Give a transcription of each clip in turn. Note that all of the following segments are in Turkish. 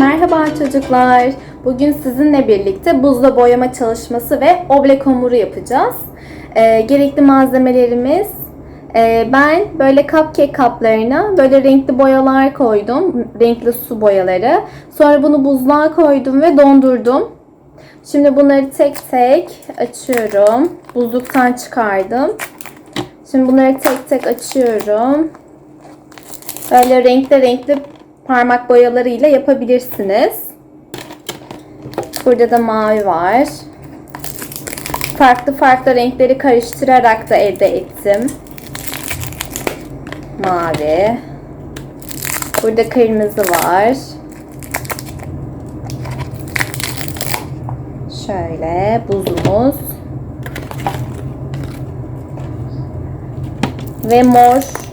Merhaba çocuklar. Bugün sizinle birlikte buzla boyama çalışması ve oblek hamuru yapacağız. Ee, gerekli malzemelerimiz e, ben böyle cupcake kaplarına böyle renkli boyalar koydum. Renkli su boyaları. Sonra bunu buzluğa koydum ve dondurdum. Şimdi bunları tek tek açıyorum. Buzluktan çıkardım. Şimdi bunları tek tek açıyorum. Böyle renkli renkli parmak boyalarıyla yapabilirsiniz. Burada da mavi var. Farklı farklı renkleri karıştırarak da elde ettim. Mavi. Burada kırmızı var. Şöyle buzumuz. Ve mor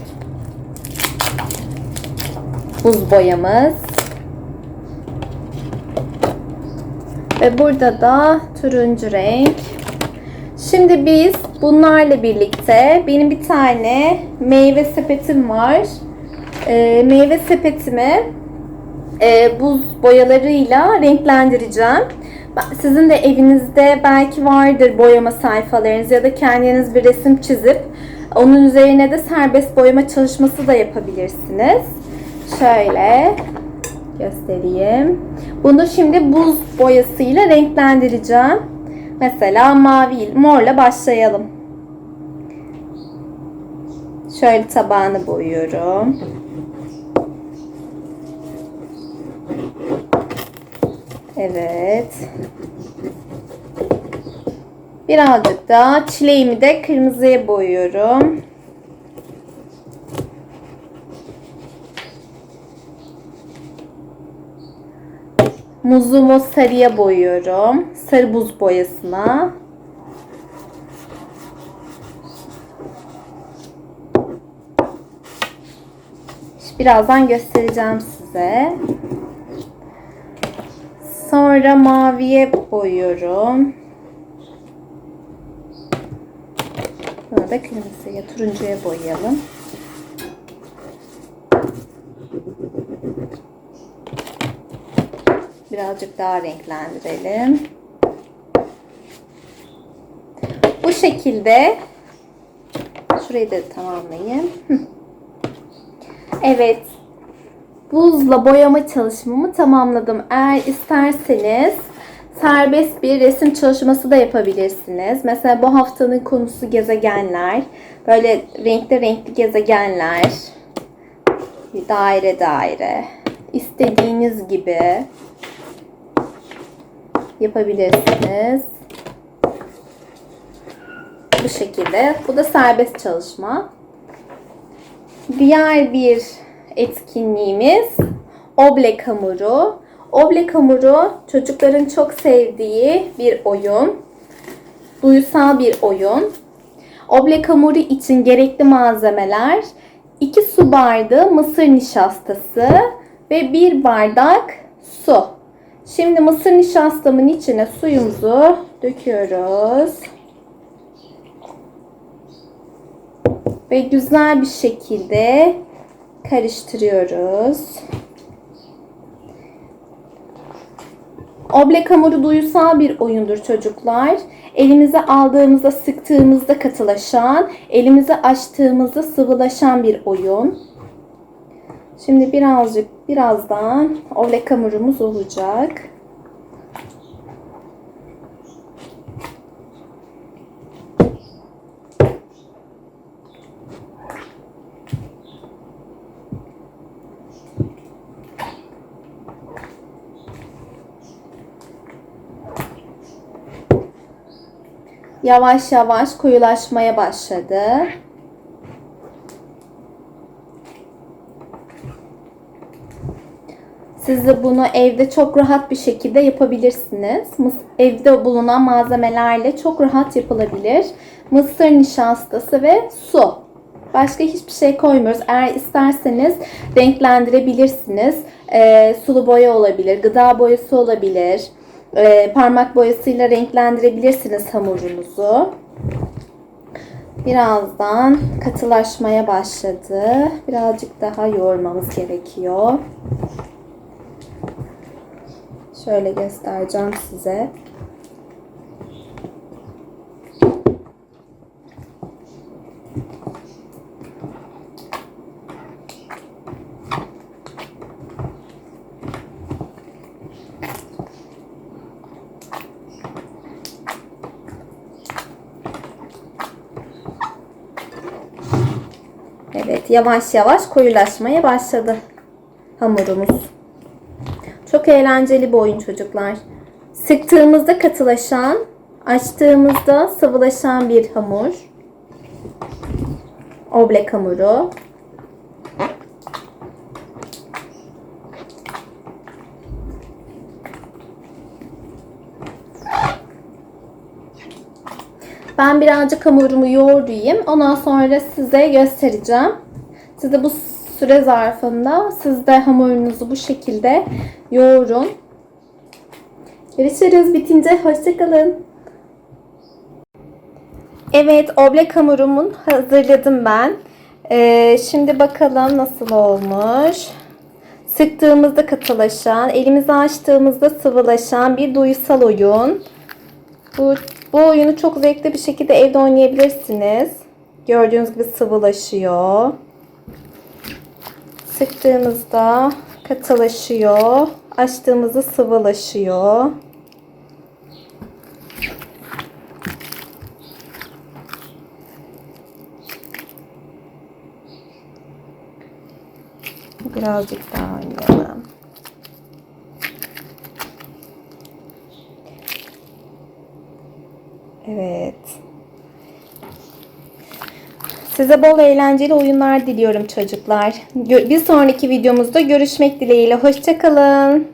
buz boyamız. Ve burada da turuncu renk. Şimdi biz bunlarla birlikte benim bir tane meyve sepetim var. Ee, meyve sepetimi e, buz boyalarıyla renklendireceğim. Sizin de evinizde belki vardır boyama sayfalarınız ya da kendiniz bir resim çizip onun üzerine de serbest boyama çalışması da yapabilirsiniz. Şöyle göstereyim. Bunu şimdi buz boyasıyla renklendireceğim. Mesela mavi, morla başlayalım. Şöyle tabağını boyuyorum. Evet. Birazcık da çileğimi de kırmızıya boyuyorum. Muzumu sarıya boyuyorum. Sarı buz boyasına. Birazdan göstereceğim size. Sonra maviye boyuyorum. Sonra da kırmızıya, turuncuya boyayalım. Birazcık daha renklendirelim. Bu şekilde şurayı da tamamlayayım. Evet. Buzla boyama çalışmamı tamamladım. Eğer isterseniz serbest bir resim çalışması da yapabilirsiniz. Mesela bu haftanın konusu gezegenler. Böyle renkli renkli gezegenler. Daire daire. İstediğiniz gibi yapabilirsiniz. Bu şekilde. Bu da serbest çalışma. Diğer bir etkinliğimiz oblek hamuru. Oblek hamuru çocukların çok sevdiği bir oyun. Duysal bir oyun. Oblek hamuru için gerekli malzemeler 2 su bardağı mısır nişastası ve 1 bardak su. Şimdi mısır nişastamın içine suyumuzu döküyoruz. Ve güzel bir şekilde karıştırıyoruz. Oblek hamuru duysal bir oyundur çocuklar. Elimize aldığımızda, sıktığımızda katılaşan, elimizi açtığımızda sıvılaşan bir oyun. Şimdi birazcık birazdan oblek hamurumuz olacak. Yavaş yavaş koyulaşmaya başladı. Siz de bunu evde çok rahat bir şekilde yapabilirsiniz. Evde bulunan malzemelerle çok rahat yapılabilir. Mısır nişastası ve su. Başka hiçbir şey koymuyoruz. Eğer isterseniz renklendirebilirsiniz. Ee, sulu boya olabilir, gıda boyası olabilir. Ee, parmak boyasıyla renklendirebilirsiniz hamurunuzu. Birazdan katılaşmaya başladı. Birazcık daha yoğurmamız gerekiyor. Şöyle göstereceğim size. Evet, yavaş yavaş koyulaşmaya başladı hamurumuz. Eğlenceli bir oyun çocuklar. Sıktığımızda katılaşan, açtığımızda sıvılaşan bir hamur. Oblek hamuru. Ben birazcık hamurumu yoğurayım. Ondan sonra size göstereceğim. Size bu süre zarfında siz de hamurunuzu bu şekilde yoğurun. Görüşürüz. Bitince hoşçakalın. Evet, oblek hamurumun hazırladım ben. Ee, şimdi bakalım nasıl olmuş. Sıktığımızda katılaşan, elimizi açtığımızda sıvılaşan bir duysal oyun. Bu, bu oyunu çok zevkli bir şekilde evde oynayabilirsiniz. Gördüğünüz gibi sıvılaşıyor. Sıktığımızda katılaşıyor. Açtığımızda sıvılaşıyor. Birazcık daha oynayalım. Evet. Size bol eğlenceli oyunlar diliyorum çocuklar. Bir sonraki videomuzda görüşmek dileğiyle. Hoşçakalın.